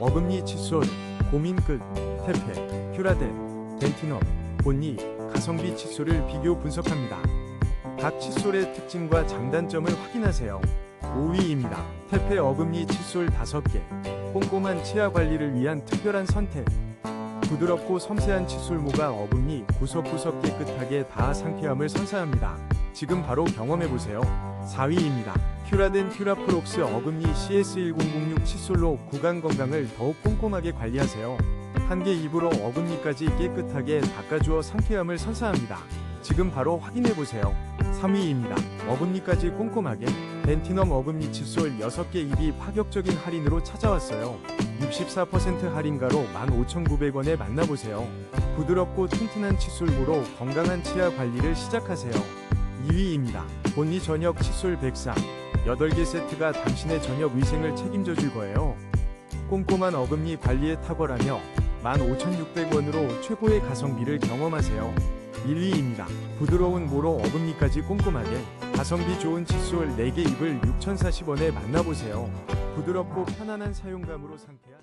어금니 칫솔, 고민 끝, 테페, 큐라덴, 덴티넘, 본니, 가성비 칫솔을 비교 분석합니다. 각 칫솔의 특징과 장단점을 확인하세요. 5위입니다. 테페 어금니 칫솔 5개. 꼼꼼한 치아 관리를 위한 특별한 선택. 부드럽고 섬세한 칫솔모가 어금니 구석구석 깨끗하게 닿아 상쾌함을 선사합니다. 지금 바로 경험해보세요. 4위입니다. 큐라덴 큐라프록스 어금니 CS1006 칫솔로 구강 건강을 더욱 꼼꼼하게 관리하세요. 한 개 입으로 어금니까지 깨끗하게 닦아주어 상쾌함을 선사합니다. 지금 바로 확인해보세요. 3위입니다. 어금니까지 꼼꼼하게 덴티넘 어금니 칫솔 6개 1위 파격적인 할인으로 찾아왔어요. 64% 할인가로 15,900원에 만나보세요. 부드럽고 튼튼한 칫솔모로 건강한 치아 관리를 시작하세요. 2위입니다. 본니 저녁 칫솔 103 8개 세트가 당신의 저녁 위생을 책임져 줄 거예요. 꼼꼼한 어금니 관리에 탁월하며 15,600원으로 최고의 가성비를 경험하세요. 1위입니다. 부드러운 모로 어금니까지 꼼꼼하게 가성비 좋은 칫솔 4개 입을 6,040원에 만나보세요. 부드럽고 편안한 사용감으로 상쾌한